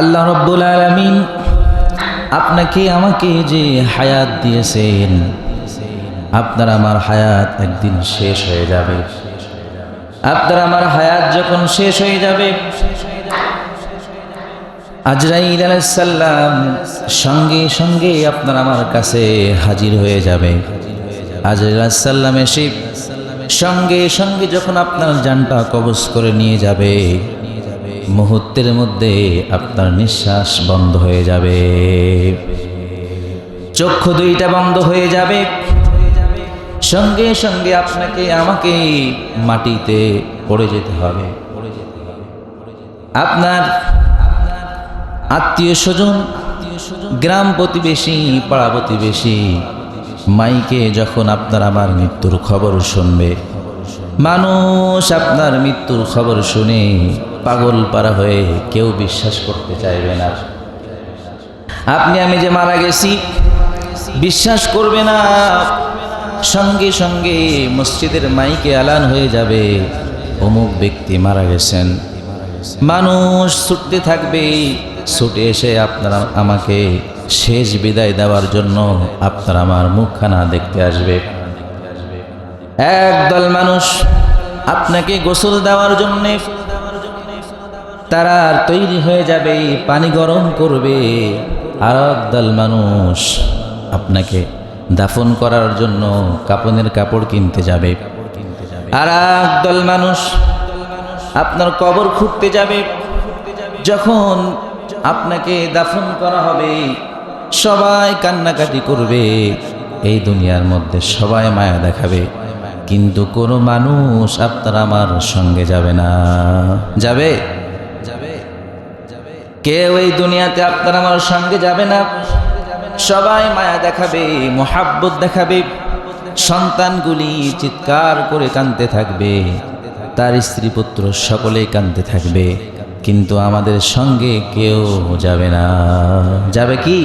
আল্লাহ রব্বুল আলমিন আপনাকে আমাকে যে হায়াত দিয়েছেন, আপনার আমার হায়াত একদিন শেষ হয়ে যাবে। আপনার আমার হায়াত যখন শেষ হয়ে যাবে, আজরাইল আলাইসাল্লাম সঙ্গে সঙ্গে আপনার আমার কাছে হাজির হয়ে যাবে। আজরাইল আলাইসাল্লাম এসে সঙ্গে সঙ্গে যখন আপনার জানটা কবজ করে নিয়ে যাবে মুহূর্তের মধ্যে আপনার নিঃশ্বাস বন্ধ হয়ে যাবে। চক্ষু দুইটা বন্ধ হয়ে যাবে। সঙ্গে সঙ্গে আপনাকে আমাকে মাটিতে পড়ে যেতে হবে। আপনার আত্মীয় স্বজন, গ্রাম প্রতিবেশী, পাড়া প্রতিবেশী, মাইকে যখন আপনার আমার মৃত্যুর খবর শুনবে, মানুষ আপনার মৃত্যুর খবর শুনে পাগল পারা হয়ে কেউ বিশ্বাস করতে চাইবে না। আপনি, আমি যে মারা গেছি, বিশ্বাস করবে না। সঙ্গে সঙ্গে মসজিদের মাইকে আলান হয়ে যাবে। অমুক ব্যক্তি মারা গেছেন। মানুষ ছুটতে থাকবে। ছুটে এসে আপনারা আমাকে শেষ বিদায় দেওয়ার জন্য আপনার আমার মুখখানা দেখতে আসবে। একদল মানুষ আপনাকে গোসল দেওয়ার জন্যে তারা আর তৈরি হয়ে যাবে, পানি গরম করবে। আর একদল মানুষ আপনাকে দাফন করার জন্য কাপনের কাপড় কিনতে যাবে। আর একদল মানুষ আপনার কবর খুঁড়তে যাবে। যখন আপনাকে দাফন করা হবে, সবাই কান্নাকাটি করবে। এই দুনিয়ার মধ্যে সবাই মায়া দেখাবে। কিন্তু কোনো মানুষ আপনার আমার সঙ্গে যাবে না। যাবে? কেউ এই দুনিয়াতে আপনার আমার সঙ্গে যাবে না। সবাই মায়া দেখাবে, মোহাব্বত দেখাবে, সন্তানগুলি চিৎকার করে কানতে থাকবে, তার স্ত্রী পুত্র সকলেই কানতে থাকবে, কিন্তু আমাদের সঙ্গে কেউ যাবে না। যাবে কি?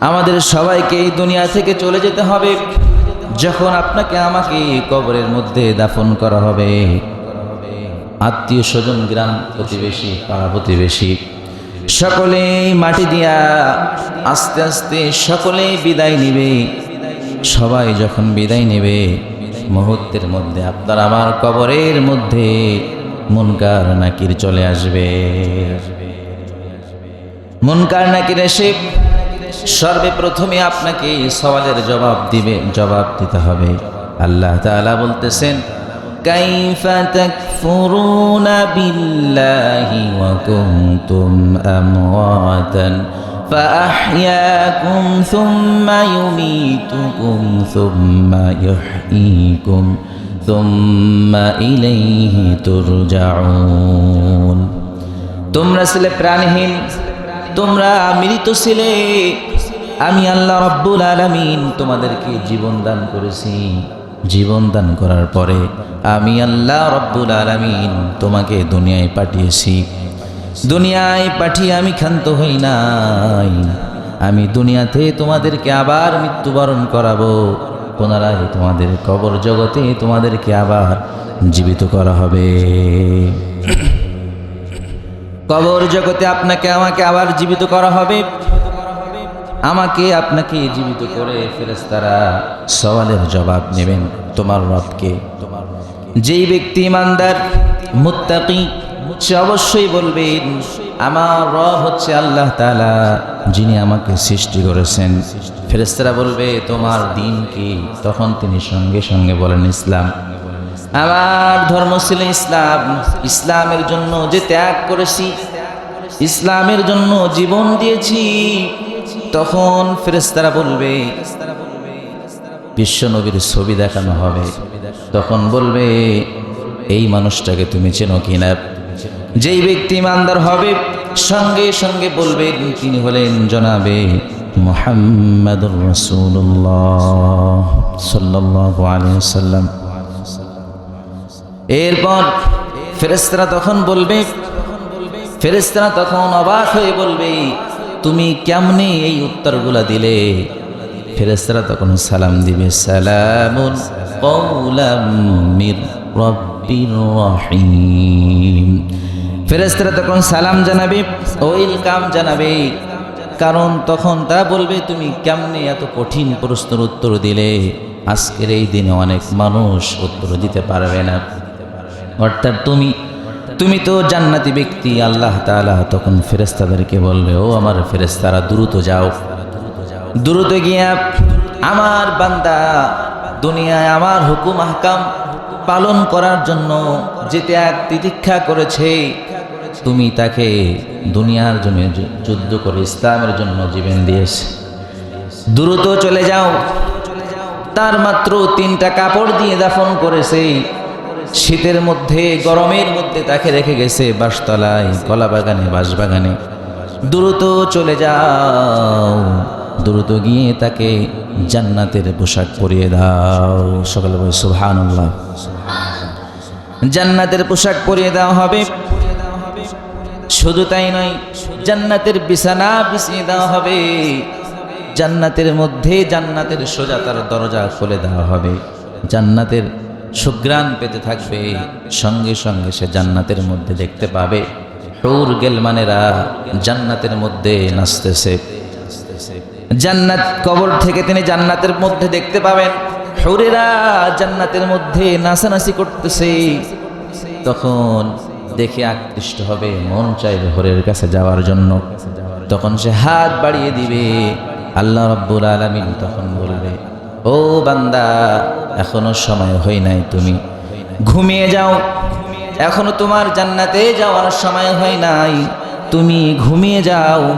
আমাদের সবাইকে এই দুনিয়া থেকে চলে যেতে হবে, যখন আপনাকে আমাকে কবরের মধ্যে দাফন করা হবে। আত্মীয় স্বজন, গ্রাম প্রতিবেশী পাড়া প্রতিবেশী, সকলেই মাটি দিয়া আস্তে আস্তে সকলেই বিদায় নিবে। সবাই যখন বিদায় নেবে, মুহূর্তের মধ্যে আপনার আমার কবরের মধ্যে মুনকার নাকির চলে আসবে। মুনকার নাকির এসে সর্বপ্রথমে আপনাকে সওয়ালের জবাব দিবে, জবাব দিতে হবে। আল্লাহ তাআলা বলতেছেন كيف تكفرون بالله وكنتم أمواتا فأحياكم ثم يميتكم ثم يحييكم ثم إليه ترجعون তোমরা ছিলে প্রাণহীন তোমরা মৃত ছিলে আমি আল্লাহ রব্বুল আলামিন তোমাদেরকে জীবন দান করেছি জীবন দান করার পরে আমি আল্লাহ রব্বুল আলামিন তোমাকে দুনিয়ায় পাঠিয়েছি। দুনিয়ায় পাঠিয়ে আমি ক্ষান্ত হই নাই। আমি দুনিয়াতে তোমাদেরকে আবার মৃত্যুবরণ করাবো। পুনরায় তোমাদের কবর জগতে তোমাদেরকে আবার জীবিত করা হবে। কবর জগতে আপনাকে, আমাকে আবার জীবিত করা হবে। আমাকে আপনাকে জীবিত করে ফেরেস্তারা সওয়ালের জবাব নেবেন, তোমার রবকে। তোমার যেই ব্যক্তি ইমানদার, মুত্তাকি, সে অবশ্যই বলবেন আমার রব হচ্ছে আল্লাহ তালা যিনি আমাকে সৃষ্টি করেছেন। ফেরেস্তারা বলবে, তোমার দিন কি? তখন তিনি সঙ্গে সঙ্গে বলেন, ইসলাম। আমার ধর্ম ছিল ইসলাম। ইসলামের জন্য যে ত্যাগ করেছি, ইসলামের জন্য জীবন দিয়েছি। তখন ফেরেস্তারা বলবে, বিশ্ব নবীর ছবি দেখানো হবে। তখন বলবে, এই মানুষটাকে তুমি চেনো কিনা? যেই ব্যক্তি ইমানদার হবে, সঙ্গে সঙ্গে বলবে, তিনি হলেন জনাবে মোহাম্মদুর রসুল্লাহ এরপর ফেরেস্তারা তখন বলবে ফেরেস্তারা তখন অবাক হয়ে বলবে তুমি কেমনে এই উত্তরগুলা দিলে? ফেরেস্তারা তখন সালাম দিবে সালাম ফেরেস্তারা তখন সালাম জানাবে, ওয়েলকাম জানাবে, কারণ তখন তারা বলবে, তুমি কেমনে এত কঠিন প্রশ্নের উত্তর দিলে? আজকের এই দিনে অনেক মানুষ উত্তর দিতে পারবে না। অর্থাৎ তুমি তুমি তো জান্নাতি ব্যক্তি, আল্লাহ তাআলা তখন ফেরেস্তাদেরকে বলবে, ও আমার ফেরেস্তারা দ্রুত যাও। দ্রুত গিয়া আমার বান্দা দুনিয়ায় আমার হুকুম, আহকাম পালন করার জন্য যে ত্যাগ তিতিক্ষা করেছে। তুমি তাকে দুনিয়ার জন্য যুদ্ধ করে ইসলামের জন্য জীবন দিয়েছে। দ্রুত চলে যাও। তার মাত্র তিনটা কাপড় দিয়ে দাফন করেছে। শীতের মধ্যে, গরমের মধ্যে তাকে রেখে গেছে বাঁশতলায় কলা বাগানে বাঁশবাগানে। দ্রুত চলে যাও, দ্রুত গিয়ে তাকে জান্নাতের পোশাক পরিয়ে দাও। সকালে বলে সুহান জান্নাতের পোশাক পরিয়ে দেওয়া হবে। শুধু তাই নয়, জান্নাতের বিছানা বিছিয়ে দেওয়া হবে। জান্নাতের মধ্যে জান্নাতের সোজা তার দরজা খুলে দেওয়া হবে। জান্নাতের সুগ্রাণ পেতে থাকবে। সঙ্গে সঙ্গে সে জান্নাতের মধ্যে দেখতে পাবে। হৌর গেলমানেরা জান্নাতের মধ্যে নাচতেছে। জান্নাত কবর থেকে তিনি জান্নাতের মধ্যে দেখতে পাবেন। হৌরেরা জান্নাতের মধ্যে নাচানাচি করতেছে। তখন দেখে আকৃষ্ট হবে, মন চাইবে হরের কাছে যাওয়ার জন্য। তখন সে হাত বাড়িয়ে দিবে। আল্লাহ রব্বুল আলমিন তখন বলবে ও বান্দা, এখনও সময় হয় নাই তুমি। ঘুমিয়ে যাও। এখনও তোমার জান্নাতে যাওয়ার সময় হয় নাই। তুমি ঘুমিয়ে যাও।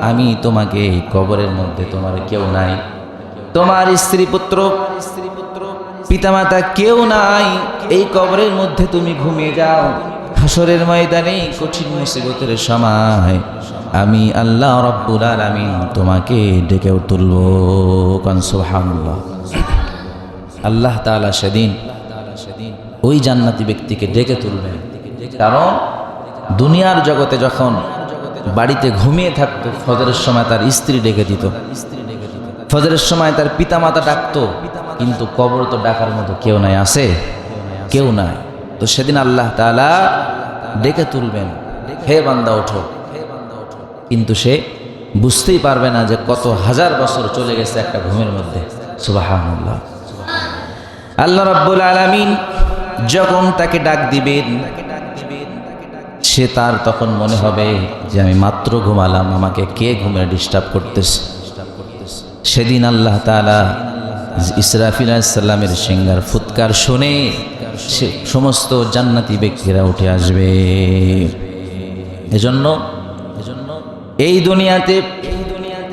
আমি তোমাকে কবরের মধ্যে তোমার কেউ নাই। তোমার স্ত্রী পুত্র, পিতামাতা কেউ নাই। এই কবরের মধ্যে তুমি ঘুমিয়ে যাও। হাসরের ময়দানে কঠিন মুসিবতের সময় আমি আল্লাহ রব্বুল আলামিন তোমাকে ডেকে তুলব। কান সুবহানাল্লাহ। আল্লাহ তাআলা সেদিন ওই জান্নাতি ব্যক্তিকে ডেকে তুলবেন কারণ দুনিয়ার জগতে যখন বাড়িতে ঘুমিয়ে থাকতো, ফজরের সময় তার স্ত্রী ডেকে দিত। ফজরের সময় তার পিতামাতা ডাকতো, কিন্তু কবর তো ডাকার মতো কেউ নাই, আছে? কেউ নাই। তো সেদিন আল্লাহ তাআলা ডেকে তুলবেন। হে বান্দা, ওঠো। কিন্তু সে বুঝতেই পারবে না যে কত হাজার বছর চলে গেছে একটা ঘুমের মধ্যে। সুবাহান্লাহ আল্লাহ রাব্বুল আলামিন যখন তাকে ডাক দিবেন, সে তার তখন মনে হবে যে আমি মাত্র ঘুমালাম, আমাকে কে ঘুমে ডিস্টার্ব করতেছে? সেদিন আল্লাহ তাআলা ইসরাফিল আলাইসাল্লামের সিঙ্গার ফুৎকার শুনে সে সমস্ত জান্নাতি ব্যক্তিরা উঠে আসবে। এজন্য এই দুনিয়াতে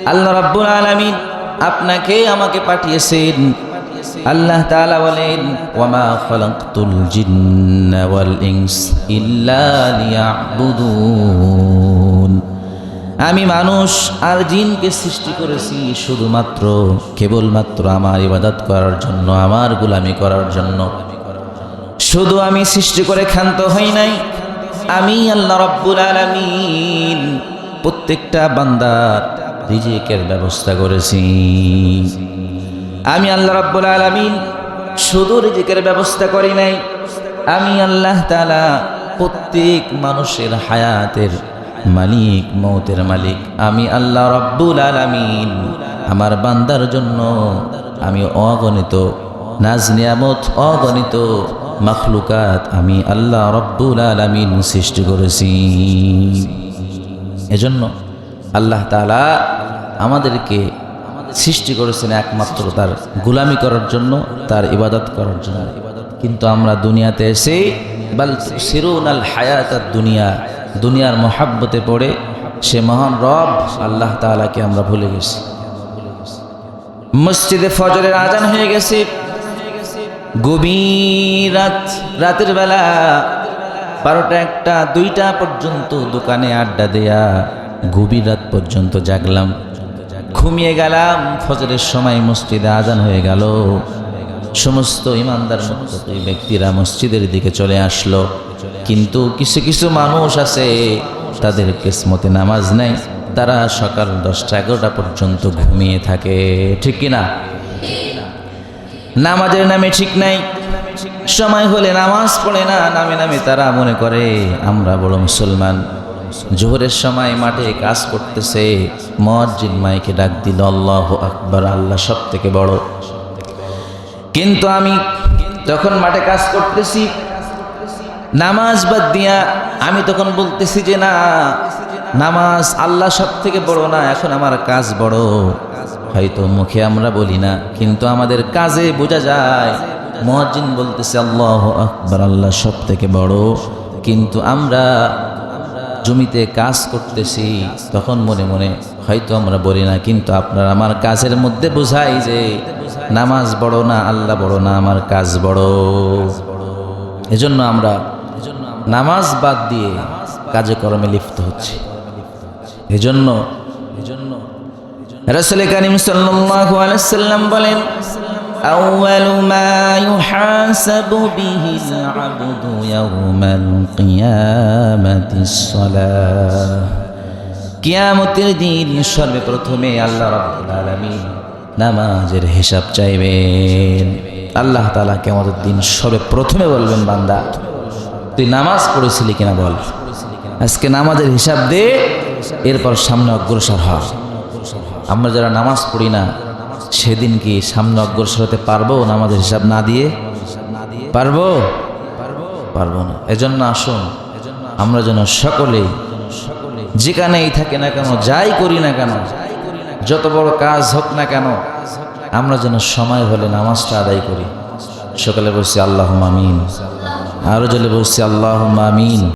আল্লাহ রাব্বুল আলামিন আপনাকে আমাকে পাঠিয়েছেন। আল্লাহ তাআলা বলেন, ওয়ামা খালাকতুল জিন্না ওয়াল ইনস ইল্লা লিয়াবুদুন। আমি মানুষ আর জিনকে সৃষ্টি করেছি শুধুমাত্র, কেবলমাত্র আমার ইবাদত করার জন্য, আমার গোলামি করার জন্য। শুধু আমি সৃষ্টি করে ক্ষান্ত হই নাই। আমি আল্লাহ রব্বুল আলামিন প্রত্যেকটা বান্দার রিজিকের ব্যবস্থা করেছি। আমি আল্লাহ রব্বুল আলামিন শুধু রিজিকের ব্যবস্থা করি নাই। আমি আল্লাহ তালা প্রত্যেক মানুষের হায়াতের মালিক, মৌতের মালিক। আমি আল্লাহ রব্বুল আলামিন। আমার বান্দার জন্য আমি অগণিত নাজ নিয়ামত, অগণিত মখলুকাত আমি আল্লাহ রব্বুল আলামিন সৃষ্টি করেছি। এজন্য আল্লাহ তাআলা আমাদেরকে সৃষ্টি করেছেন একমাত্র তার গুলামি করার জন্য, তার ইবাদত করার জন্য। কিন্তু আমরা দুনিয়াতে এসে বাল সিরুন আল দুনিয়া, দুনিয়ার মহাব্বতে পড়ে সে মহান রব আল্লাহ তাআলাকে আমরা ভুলে গেছি। মসজিদে ফজরের আজান হয়ে গেছে গভীর রাত, রাতের বেলা বারোটা একটা, দুইটা পর্যন্ত দোকানে আড্ডা দেয়া, গভীর রাত পর্যন্ত জাগলাম। ঘুমিয়ে গেলাম, ফজরের সময় মসজিদে আজান হয়ে গেল। সমস্ত ইমানদার মুত্তাকি ব্যক্তিরা মসজিদের দিকে চলে আসলো। কিন্তু কিছু কিছু মানুষ আছে, তাদের কিসমতে নামাজ নাই। তারা সকাল দশটা, এগারোটা পর্যন্ত ঘুমিয়ে থাকে, ঠিক কিনা? নামাজের নামে ঠিক নাই। সময় হলে নামাজ পড়ে না, নামে নামে তারা মনে করে, আমরা বড় মুসলমান। জোহরের সময় মাঠে কাজ করতেছে, মসজিদ মাইকে ডাক দিল, আল্লাহ আকবর, আল্লাহ সব থেকে বড়। কিন্তু আমি যখন মাঠে কাজ করতেছি, নামাজ বাদ দিয়া আমি তখন বলতেছি যে, না, নামাজ আল্লাহ সব থেকে বড় না, এখন আমার কাজ বড়। হয়তো মুখে আমরা বলি না, কিন্তু আমাদের কাজে বোঝা যায়। মহাজিন বলতেছে, আল্লাহ আকবর, আল্লাহ সব থেকে বড়। কিন্তু আমরা জমিতে কাজ করতেছি, তখন মনে মনে হয়তো আমরা বলি না, কিন্তু আপনার আমার কাজের মধ্যে বোঝাই যে নামাজ বড় না, আল্লাহ বড় না, আমার কাজ বড়। এজন্য আমরা নামাজ বাদ দিয়ে কাজে কর্মে লিপ্ত হচ্ছে। এজন্য রাসূল করিম সাল্লাল্লাহু আলাইহি সাল্লাম বলেন أول ما يحاسب به العبد يوم القيامة الصلاة কিয়ামতের দিন সর্বপ্রথমে আল্লাহ রাব্বুল আলামিন নামাজের হিসাব চাইবেন আল্লাহ তাআলা কিয়ামতের দিন সর্বপ্রথমে বলবেন বান্দা তুই নামাজ পড়েছিলি কিনা বল আজকে নামাজের হিসাব দে এরপর সামনে অগ্রসর হ আমরা যারা নামাজ পড়ি না, সেদিন কি সামনে অগ্রসর হতে পারব নামাজের হিসাব না দিয়ে? পারব? পারব না। এজন্য আসুন, আমরা যেন সকলে যেখানেই থাকে না কেন, যাই করি না কেন, যত বড় কাজ হোক না কেন, আমরা যেন সময় হলে নামাজটা আদায় করি। সকালে বসছি আল্লাহ আমিন। আরও জলে বসছি আল্লাহ আমিন।